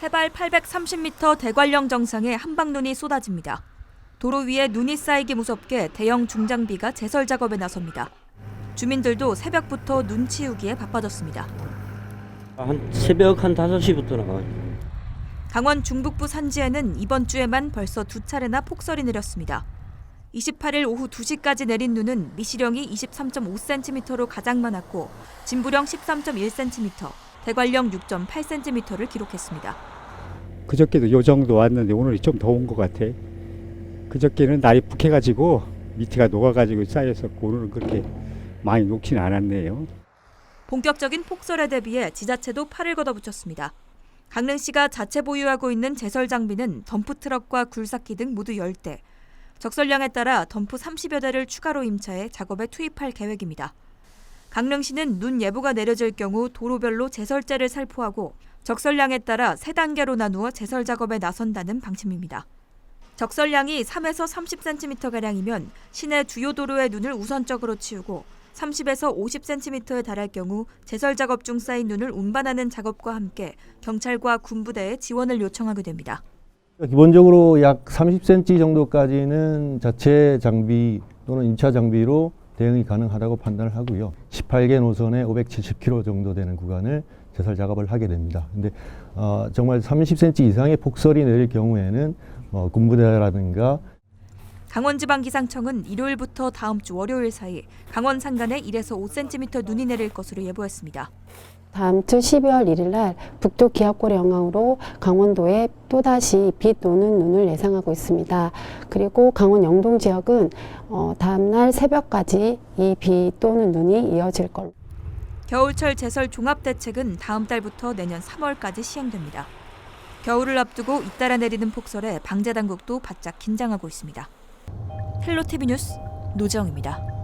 해발 830m 대관령 정상에 한방눈이 쏟아집니다. 도로 위에 눈이 쌓이기 무섭게 대형 중장비가 제설 작업에 나섭니다. 주민들도 새벽부터 눈 치우기에 바빠졌습니다. 한 새벽 한 5시부터 나가요. 강원 중북부 산지에는 이번 주에만 벌써 두 차례나 폭설이 내렸습니다. 28일 오후 2시까지 내린 눈은 미시령이 23.5cm로 가장 많았고 진부령 13.1cm, 대관령 6.8cm를 기록했습니다. 그저께도 요 정도 왔는데 오늘이 좀 더운 것 같아. 그저께는 날이 푹해가지고 밑에가 녹아가지고 쌓였었고 오늘은 그렇게 많이 녹지는 않았네요. 본격적인 폭설에 대비해 지자체도 팔을 걷어붙였습니다. 강릉시가 자체 보유하고 있는 제설 장비는 덤프 트럭과 굴삭기 등 모두 10대, 적설량에 따라 덤프 30여 대를 추가로 임차해 작업에 투입할 계획입니다. 강릉시는 눈 예보가 내려질 경우 도로별로 제설제를 살포하고 적설량에 따라 세 단계로 나누어 제설 작업에 나선다는 방침입니다. 적설량이 3에서 30cm 가량이면 시내 주요 도로의 눈을 우선적으로 치우고 30에서 50cm에 달할 경우 제설 작업 중 쌓인 눈을 운반하는 작업과 함께 경찰과 군부대에 지원을 요청하게 됩니다. 기본적으로 약 30cm 정도까지는 자체 장비 또는 임차 장비로 대응이 가능하다고 판단을 하고요. 18개 노선에 570km 정도 되는 구간을 제설 작업을 하게 됩니다. 근데 어, 정말 30cm 이상의 폭설이 내릴 경우에는 어, 군부대라든가 강원지방기상청은 일요일부터 다음 주 월요일 사이 강원 산간에 1에서 5cm 눈이 내릴 것으로 예보했습니다. 다음 주 12월 1일 날 북도 기압골의 영향으로 강원도에 또다시 비 또는 눈을 예상하고 있습니다. 그리고 강원 영동 지역은 어, 다음 날 새벽까지 이 비 또는 눈이 이어질 걸로. 겨울철 제설 종합 대책은 다음 달부터 내년 3월까지 시행됩니다. 겨울을 앞두고 잇따라 내리는 폭설에 방제 당국도 바짝 긴장하고 있습니다. 헬로 TV 뉴스 노정입니다.